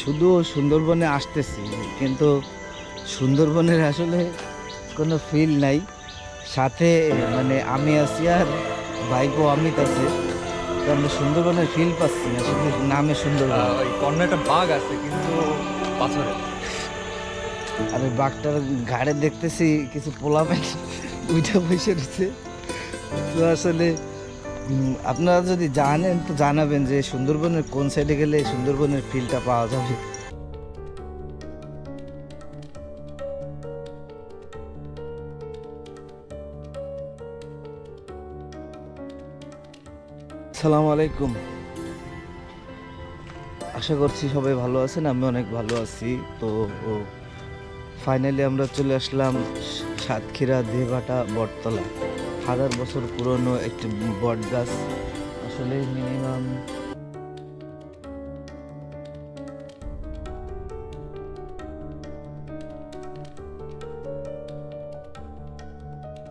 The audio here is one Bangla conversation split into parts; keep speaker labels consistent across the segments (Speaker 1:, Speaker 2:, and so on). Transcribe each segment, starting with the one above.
Speaker 1: শুধু সুন্দরবনে আসতেছি কিন্তু সুন্দরবনের আসলে কোনো ফিল নাই। সাথে মানে আমি আছি আর ভাইপো আমি আছে তো আমরা সুন্দরবনের ফিল পাচ্ছি না শুধু নামে সুন্দরবন।
Speaker 2: ওই কর্নার একটা বাঘ আছে কিন্তু পাথরে
Speaker 1: আর ওই বাঘটার ঘাড়ে দেখতেছি কিছু পোলাপেন উইটা বসে রয়েছে। তো আসলে আপনারা যদি জানেন, তো জানাবেন যে সুন্দরবনের কোন সাইডে গেলে সুন্দরবনের ফিলটা পাওয়া যাবে। সালামু আলাইকুম। আশা করছি সবাই ভালো আছেন, আমি অনেক ভালো আছি। তো ফাইনালি আমরা চলে আসলাম সাতক্ষীরা দেহবাটা বটতলা। হাজার বছর পুরনো একটি বট গাছ। আসলে মিনিমাম।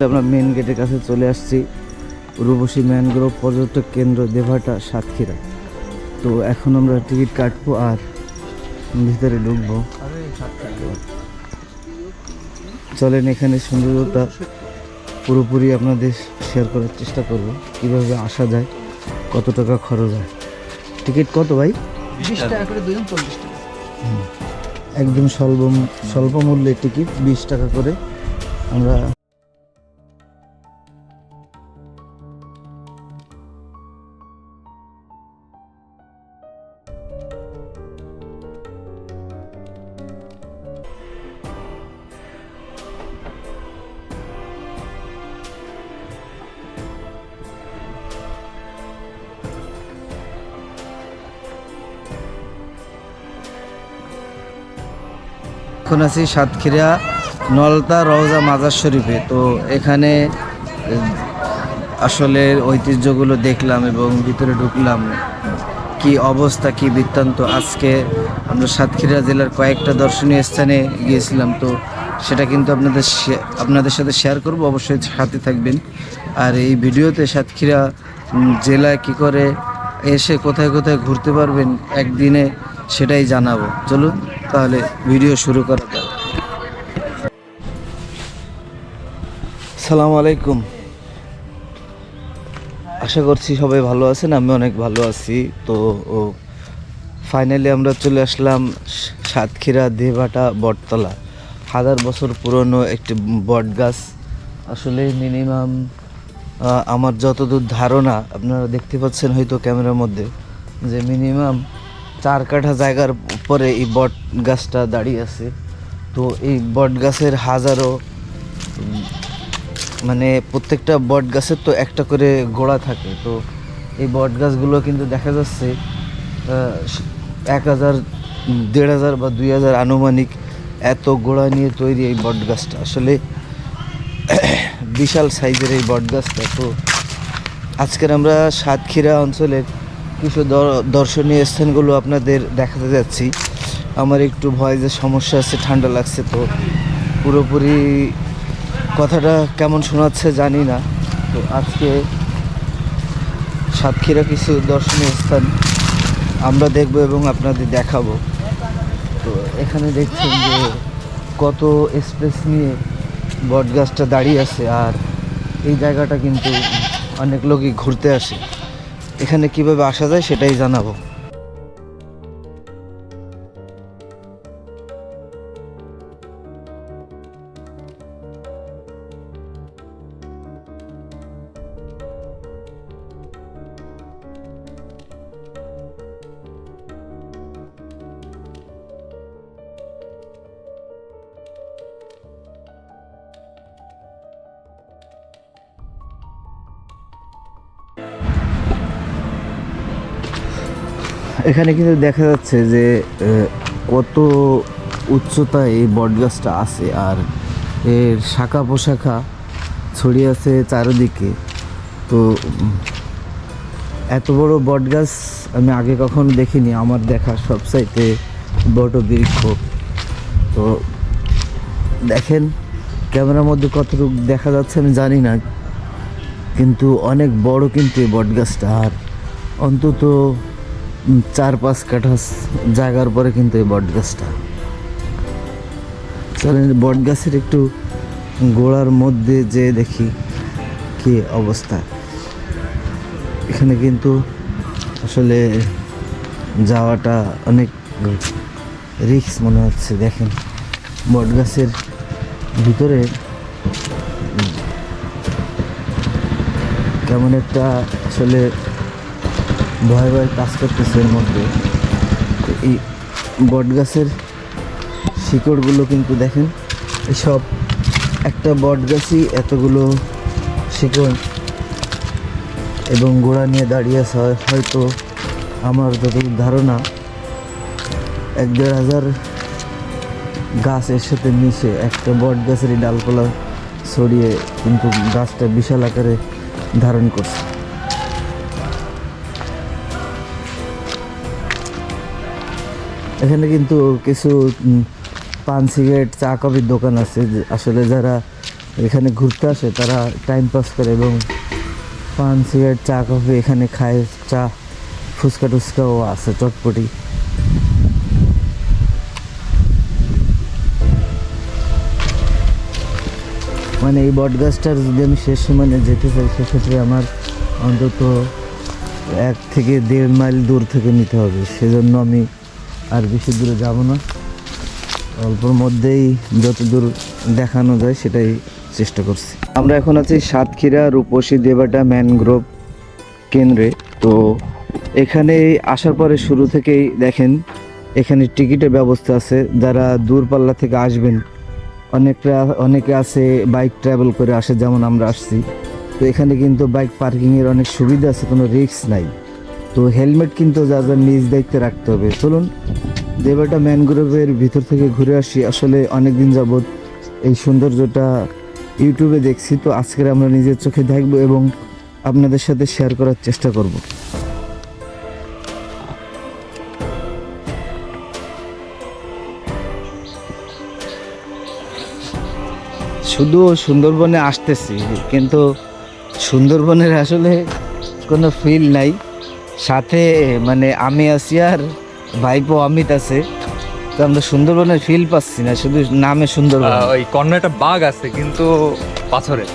Speaker 1: আমরা মেন গেটের কাছে চলে আসছি। রূপসী ম্যানগ্রোভ পর্যটক কেন্দ্র দেভাটা সাতক্ষীরা। তো এখন আমরা টিকিট কাটবো আর ভিতরে ঢুকবো। চলেন এখানে সৌন্দর্যতা। পুরোপুরি আপনাদের শেয়ার করার চেষ্টা করব কীভাবে আসা যায় কত টাকা খরচ হয়। টিকিট কত ভাই?
Speaker 3: বিশ টাকা করে দুজন চল্লিশ টাকা।
Speaker 1: একদম স্বল্প স্বল্প মূল্যের টিকিট বিশ টাকা করে আমরা এখন আছি সাতক্ষীরা নলতা রওজা মাজার শরীফে। তো এখানে আসলে ঐতিহ্যগুলো দেখলাম এবং ভিতরে ঢুকলাম। কি অবস্থা, কি বৃত্তান্ত? আজকে আমরা সাতক্ষীরা জেলার কয়েকটা দর্শনীয় স্থানে গিয়েছিলাম। তো সেটা কিন্তু আপনাদের আপনাদের সাথে শেয়ার করব, অবশ্যই সাথে থাকবেন। আর এই ভিডিওতে সাতক্ষীরা জেলায় কি করে এসে কোথায় কোথায় ঘুরতে পারবেন একদিনে সেটাই জানাব। চলুন। তাহলে ভিডিও শুরু করা যাক। সালাম আলাইকুম। আশা করছি সবাই ভালো আছেন, আমি অনেক ভালো আছি। তো ফাইনালি আমরা চলে আসলাম সাতক্ষীরা দেহবাটা বটতলা। হাজার বছর পুরনো একটি বট গাছ আসলে মিনিমাম আমার যতদূর ধারণা, আপনারা দেখতে পাচ্ছেন হয়তো ক্যামেরার মধ্যে, যে মিনিমাম চার কাঠা জায়গার উপরে এই বট গাছটা দাঁড়িয়ে আছে। তো এই বট গাছের হাজারো মানে প্রত্যেকটা বট গাছের তো একটা করে গোড়া থাকে। তো এই বট গাছগুলো কিন্তু দেখা যাচ্ছে এক হাজার, দেড় হাজার বা দুই হাজার আনুমানিক এত গোড়া নিয়ে তৈরি এই বট গাছটা। আসলে বিশাল সাইজের এই বট গাছটা। তো আজকের আমরা সাতক্ষীরা অঞ্চলের কিছু দর্শনীয় স্থানগুলো আপনাদের দেখাতে যাচ্ছি। আমার একটু ভয়েসের সমস্যা আছে, ঠান্ডা লাগছে তো পুরোপুরি কথাটা কেমন শোনাচ্ছে জানি না। তো আজকে সাতক্ষীরা কিছু দর্শনীয় স্থান আমরা দেখব এবং আপনাদের দেখাবো। তো এখানে দেখছেন যে কত স্পেস নিয়ে বট গাছটা দাঁড়িয়ে আছে আর এই জায়গাটা কিন্তু অনেক লোকই ঘুরতে আসে। এখানে কীভাবে আসা যায় সেটাই জানাব। এখানে কিন্তু দেখা যাচ্ছে যে কত উচ্চতায় এই বটগাছটা আছে আর এর শাখা পোশাখা ছড়িয়ে আছে চারিদিকে। তো এত বড় বটগাছ আমি আগে কখনো দেখিনি, আমার দেখা সবসাইতে বট বৃক্ষ তো, দেখেন, ক্যামেরার মধ্যে কতটুকু দেখা যাচ্ছে আমি জানি না, কিন্তু অনেক বড় কিন্তু এই বটগাছটা। আর অন্তত চার পাঁচ কাঠা জায়গার পরে কিন্তু এই বট গাছটা। চলেন, বট গাছের একটু গোড়ার মধ্যে যে দেখি কি অবস্থা। এখানে কিন্তু আসলে যাওয়াটা অনেক রিস্ক মনে হচ্ছে, দেখেন। বট গাছের ভিতরে কেমন একটা আসলে ভয় ভয় কাজ করতেছে এর মধ্যে। এই বট গাছের শিকড়গুলো কিন্তু দেখেন সব একটা বট গাছই এতগুলো শিকড় এবং গোড়া নিয়ে দাঁড়িয়ে আছে। হয়তো আমার যতদূর ধারণা, এক দেড় হাজার গাছ এর সাথে মিশে একটা বট গাছেরই ডালপালা ছড়িয়ে কিন্তু গাছটা বিশাল আকারে ধারণ করছে। এখানে কিন্তু কিছু পান, সিগারেট, চা, কফির দোকান আছে। আসলে যারা এখানে ঘুরতে আসে, তারা টাইম পাস করে এবং পান, সিগারেট, চা, কফি এখানে খায়। চা, ফুচকা, টুচকাও আছে চটপটি। মানে এই বট গাছটার যদি আমি শেষ মানে যেতে চাই, সেক্ষেত্রে আমার অন্তত এক থেকে দেড় মাইল দূর থেকে নিতে হবে। সেজন্য আমি আর বেশি দূরে যাব না। অল্পর মধ্যেই যত দূর দেখানো যায় সেটাই চেষ্টা করছি। আমরা এখন আছি সাতক্ষীরা রূপসী দেবাটা ম্যানগ্রোভ কেন্দ্রে। তো এখানে আসার পরে শুরু থেকেই দেখেন, এখানে টিকিটের ব্যবস্থা আছে। যারা দূরপাল্লা থেকে আসবেন অনেকটা অনেকে আছে বাইক ট্রাভেল করে আসে, যেমন আমরা আসছি। তো এখানে কিন্তু বাইক পার্কিংয়ের অনেক সুবিধা আছে, কোনো রিস্ক নাই। তো হেলমেট কিন্তু যা যা নিজ দায়িত্বে রাখতে হবে। চলুন দেবাটা ম্যানগ্রোভের ভিতর থেকে ঘুরে আসি। আসলে অনেক দিন যাবৎ এই সৌন্দর্যটা ইউটিউবে দেখছি, তো আজকের আমরা নিজের চোখে দেখব এবং আপনাদের সাথে শেয়ার করার চেষ্টা করব। শুধু সুন্দরবনে আসতেছি, কিন্তু সুন্দরবনের আসলে কোনো ফিল নাই। সাথে মানে আমি আছি আর ভাইপো অমিত আছে। তো আমরা সুন্দরবনের ফিল পাচ্ছি না শুধু নামে সুন্দরবন।
Speaker 2: ওই কর্নার একটা বাঘ আছে কিন্তু পাথরে।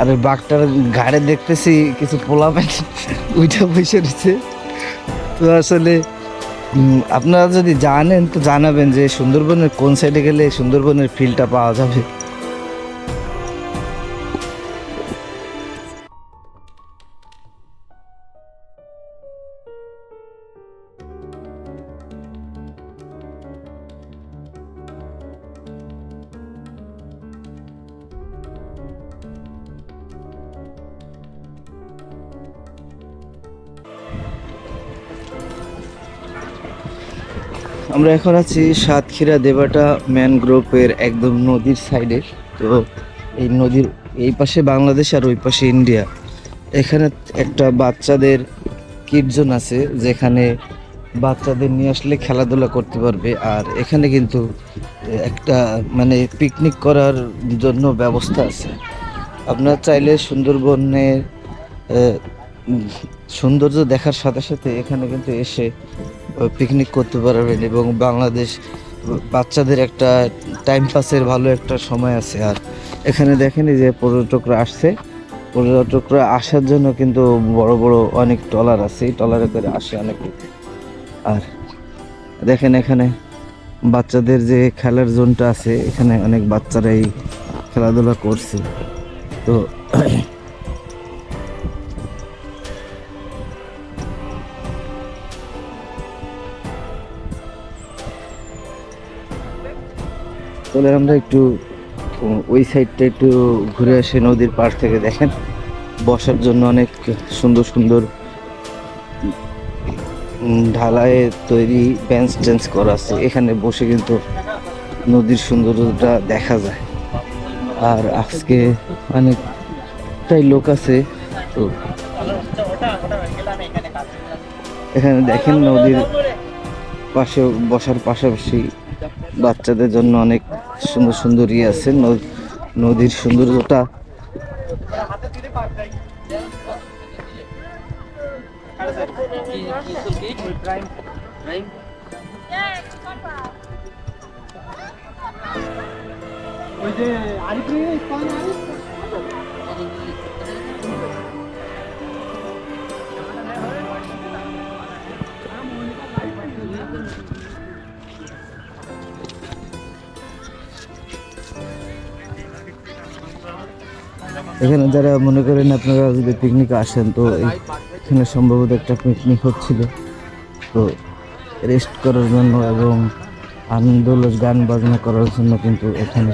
Speaker 1: আর ওই বাঘটার ঘাড়ে দেখতেছি কিছু পোলা প্যান্ট ওইটা বসে রয়েছে। তো আসলে আপনারা যদি জানেন তো জানাবেন যে সুন্দরবনের কোন সাইডে গেলে সুন্দরবনের ফিলটা পাওয়া যাবে। আমরা এখন আছি সাতক্ষীরা দেবাটা ম্যানগ্রোভের একদম নদীর সাইডে। তো এই নদীর এই পাশে বাংলাদেশ আর ওই পাশে ইন্ডিয়া। এখানে একটা বাচ্চাদের কিটজন আছে, যেখানে বাচ্চাদের নিয়ে আসলে খেলাধুলা করতে পারবে। আর এখানে কিন্তু একটা মানে পিকনিক করার জন্য ব্যবস্থা আছে। আপনার চাইলে সুন্দরবনের সৌন্দর্য দেখার সাথে সাথে এখানে কিন্তু এসে পিকনিক করতে পারবেন এবং বাংলাদেশ, বাচ্চাদের একটা টাইম পাসের ভালো একটা সময় আছে। আর এখানে দেখেন যে পর্যটকরা আসছে। পর্যটকরা আসার জন্য কিন্তু বড় বড় অনেক ট্রলার আছে। এই ট্রলারে করে আসে অনেক আর দেখেন এখানে বাচ্চাদের যে খেলার জোনটা আছে, এখানে অনেক বাচ্চারা এই খেলাধুলা করছে। তো তাহলে আমরা একটু ওই সাইডটা একটু ঘুরে আসি নদীর পাড় থেকে দেখেন। বসার জন্য অনেক সুন্দর সুন্দর উম, ঢালাইয়ে তৈরি বেঞ্চ টেঞ্চ করা আছে। এখানে বসে কিন্তু নদীর সৌন্দর্যটা দেখা যায়। আর আজকে অনেকটাই লোক আছে তো এখানে দেখেন নদীর পাশে বসার পাশাপাশি বাচ্চাদের জন্য অনেক সুন্দর সুন্দর ইয়ে আছে নদীর সৌন্দর্যটা। এখানে যারা মনে করেন আপনারা যদি পিকনিক আসেন, তো এখানে সম্ভবত একটা পিকনিক হচ্ছিল। তো রেস্ট করার জন্য এবং আনন্দ গান বাজনা করার জন্য কিন্তু এখানে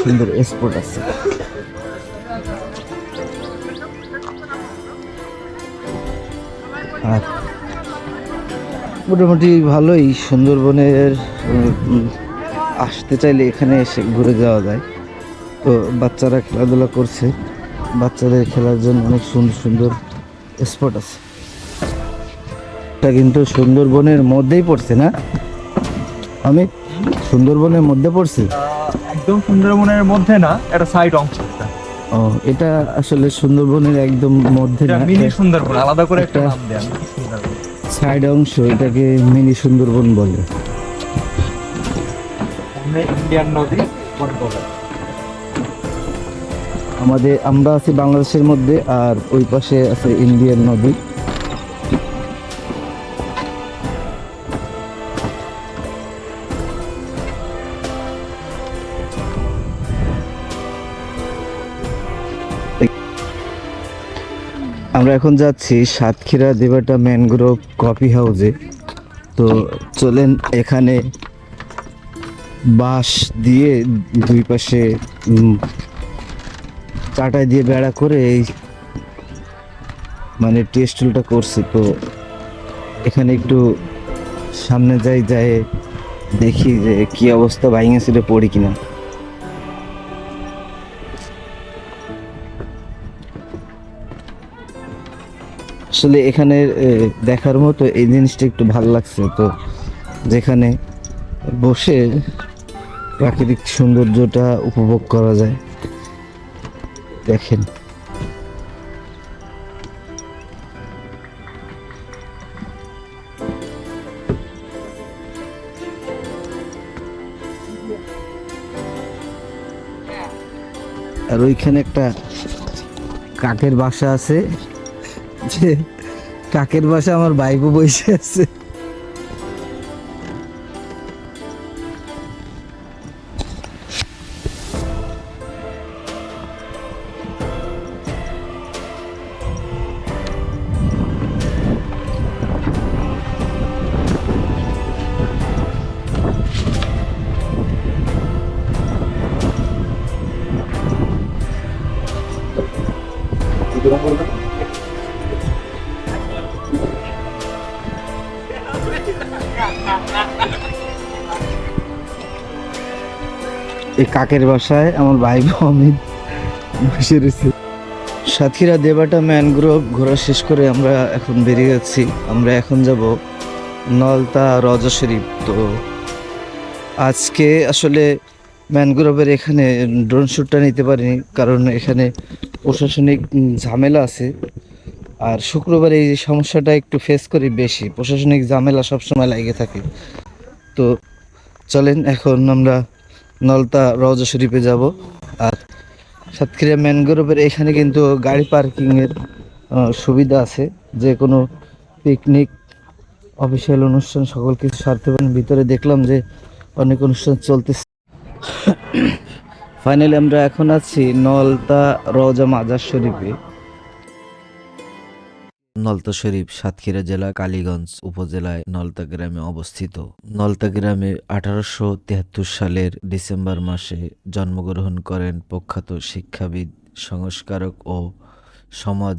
Speaker 1: সুন্দর স্পট আছে। আর মোটামুটি ভালোই সুন্দরবনের আসতে চাইলে এখানে এসে ঘুরে যাওয়া যায়। তো বাচ্চারা খেলাধুলা করছে। বাচ্চাদের খেলার জন্য অনেক সুন্দর সুন্দর স্পট আছে। এটা কিন্তু সুন্দরবনের মধ্যেই পড়ছে না? আমি সুন্দরবনের মধ্যে পড়ছি?
Speaker 2: একদম সুন্দরবনের মধ্যে না এটা সাইড অংশ
Speaker 1: ও এটা আসলে সুন্দরবনের একদম মধ্যে না?
Speaker 2: মিনি সুন্দরবন আলাদা করে একটা নাম
Speaker 1: সাইড অংশ এটাকে মিনি সুন্দরবন বলে।
Speaker 2: ইন্ডিয়ান নদী বনবগল।
Speaker 1: আমাদের, আমরা আছি বাংলাদেশের মধ্যে আর ওই পাশে আছে ইন্ডিয়ান নদী। আমরা এখন যাচ্ছি সাতক্ষীরা দেবাটা ম্যানগ্রোভ কফি হাউসে। তো চলেন এখানে বাঁশ দিয়ে দুই পাশে উম, দিয়ে বেড়া করে এই মানে টেস্টুলটা করছি। তো এখানে একটু সামনে যাই যায় দেখি যে কি অবস্থা ভাইঙে ছিল পড়ি কিনা। আসলে এখানে দেখার মতো এই জিনিসটা একটু ভালো লাগছে। তো যেখানে বসে প্রাকৃতিক সৌন্দর্যটা উপভোগ করা যায়। দেখেন। আর ওইখানে একটা কাকের বাসা আছে। যে কাকের বাসা আমার বাইবু বসে আছে। এই কাকের বাসায় আমার ভাই অমিত বসে রয়েছে। সাথীরা দেবাটা ম্যানগ্রোভ ঘোরা শেষ করে আমরা এখন বেরিয়ে যাচ্ছি। আমরা এখন যাব নলতা রজা শরীফ তো আজকে আসলে ম্যানগ্রোভের এখানে ড্রোন শ্যুটটা নিতে পারিনি, কারণ এখানে প্রশাসনিক ঝামেলা আছে। আর শুক্রবার এই সমস্যাটা একটু ফেস করি বেশি। প্রশাসনিক ঝামেলা সবসময় লাগে থাকে। তো চলেন, এখন আমরা নলতা রওজা শরীফে যাব। আর সাতক্ষীরা ম্যানগ্রোভের এখানে কিন্তু গাড়ি পার্কিংয়ের সুবিধা আছে। যে কোনো পিকনিক অফিসিয়াল অনুষ্ঠান, সকল কিছু সারতে পারেন। ভিতরে দেখলাম যে অনেক অনুষ্ঠান চলতেছে। ফাইনালি আমরা এখন আছি নলতা রওজা মাজার শরীফে। নলতা শরীফ সাতক্ষীরা জেলা, কালীগঞ্জ উপজেলায় নলতা গ্রামে অবস্থিত। নলতা গ্রামে আঠারোশো সালের ডিসেম্বর মাসে জন্মগ্রহণ করেন প্রখ্যাত শিক্ষাবিদ, সংস্কারক ও সমাজ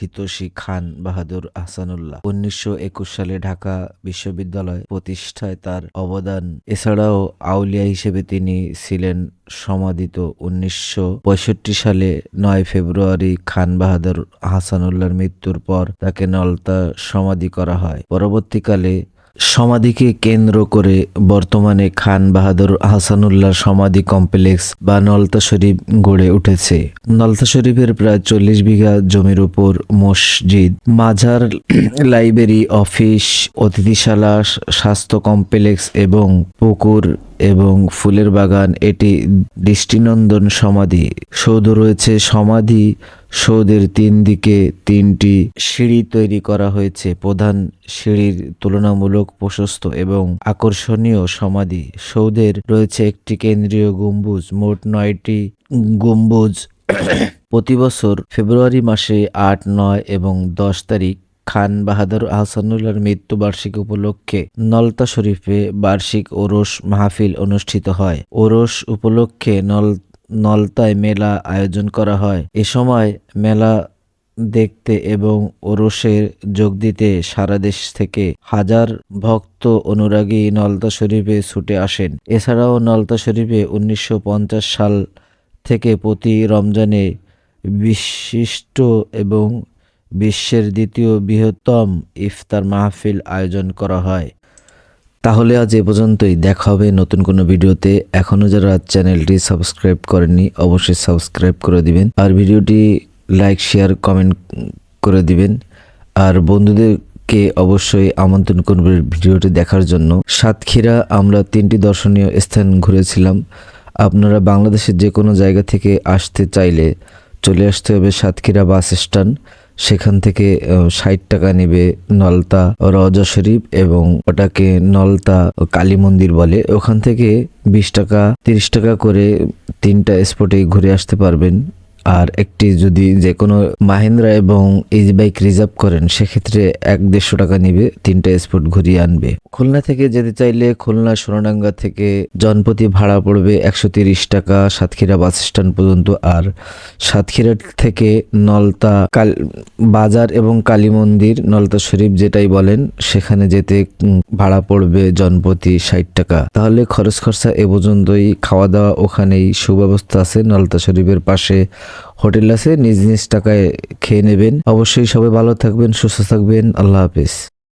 Speaker 1: হিতৈষী খান বাহাদুর আহসানুল্লাহ। উনিশশো একুশ সালে ঢাকা বিশ্ববিদ্যালয় প্রতিষ্ঠায় তার অবদান। এছাড়াও আউলিয়া হিসেবে তিনি ছিলেন সমাধিত উনিশশো পঁয়ষট্টি সালে নয় ফেব্রুয়ারি খান বাহাদুর আহসানুল্লাহর মৃত্যুর পর তাকে নলতা সমাধি করা হয়। পরবর্তীকালে সমাধিকে কেন্দ্র করে বর্তমানে খান বাহাদুর হাসানুল্লাহ সমাধি কমপ্লেক্স বা নলতা শরীফ গড়ে উঠেছে। নলতা শরীফের প্রায় চল্লিশ বিঘা জমির উপর মসজিদ, মাজার, লাইব্রেরি, অফিস, অতিথিশালা, স্বাস্থ্য কমপ্লেক্স এবং পুকুর এবং ফুলের বাগান এটি দৃষ্টিনন্দন সমাধি। সৌধ রয়েছে সমাধি সৌধের তিন দিকে তিনটি সিঁড়ি তৈরি করা হয়েছে। প্রধান সিঁড়ির তুলনামূলক প্রশস্ত এবং আকর্ষণীয় সমাধি। সৌদের রয়েছে একটি কেন্দ্রীয় গম্বুজ, মোট নয়টি গম্বুজ। প্রতি বছর ফেব্রুয়ারি মাসে আট, নয় এবং দশ তারিখ খান বাহাদুর আহসানুল্লাহর মৃত্যুবার্ষিকী উপলক্ষে নলতা শরীফে বার্ষিক ওরস মাহফিল অনুষ্ঠিত হয়। ওরস উপলক্ষে নল নলতায় মেলা আয়োজন করা হয়। এ সময় মেলা দেখতে এবং ওরসে যোগ দিতে সারা দেশ থেকে হাজার ভক্ত অনুরাগী নলতা শরীফে ছুটে আসেন। এছাড়াও নলতা শরীফে উনিশশো পঞ্চাশ সাল থেকে প্রতি রমজানে বিশিষ্ট এবং বিশ্বের দ্বিতীয় বৃহত্তম ইফতার মাহফিল আয়োজন করা হয়। তাহলে আজ এ পর্যন্তই। দেখা হবে নতুন কোনো ভিডিওতে। এখনও যারা চ্যানেলটি সাবস্ক্রাইব করেননি, অবশ্যই সাবস্ক্রাইব করে দিবেন। আর ভিডিওটি লাইক, শেয়ার, কমেন্ট করে দিবেন। আর বন্ধুদেরকে অবশ্যই আমন্ত্রণ করবেন ভিডিওটি দেখার জন্য। সাতক্ষীরা, আমরা তিনটি দর্শনীয় স্থান ঘুরেছিলাম। আপনারা বাংলাদেশের যে কোনো জায়গা থেকে আসতে চাইলে চলে আসতে হবে সাতক্ষীরা বাস স্ট্যান্ড। সেখান থেকে ষাট টাকা নেবে নলতা রজ শরীফ এবং ওটাকে নলতা কালী মন্দির বলে। ওখান থেকে বিশ টাকা, তিরিশ টাকা করে তিনটা স্পটে ঘুরে আসতে পারবেন। আর একটি যদি যে কোনো মাহিন্দ্রা এবং ইজি বাইক রিজার্ভ করেন, সেক্ষেত্রে এক দেড়শো টাকা নিবে, তিনটা স্পট ঘুরিয়ে আনবে। খুলনা থেকে যেতে চাইলে খুলনা সোনাডাঙ্গা থেকে জনপতি ভাড়া পড়বে একশো তিরিশ টাকা, সাতক্ষীরা বাস স্ট্যান্ড পর্যন্ত। আর সাতক্ষীরা থেকে নলতা কাল বাজার এবং কালী মন্দির, নলতা শরীফ যেটাই বলেন, সেখানে যেতে ভাড়া পড়বে জনপতি ষাট টাকা। তাহলে খরচ খরচা এ পর্যন্তই। খাওয়া দাওয়া ওখানেই, সুব্যবস্থা আছে নলতা শরীফের পাশে। হোটেল আছে, নিজ নিজ টাকায় খেয়ে নেবেন। অবশ্যই সবাই ভালো থাকবেন, সুস্থ থাকবেন। আল্লাহ হাফিজ।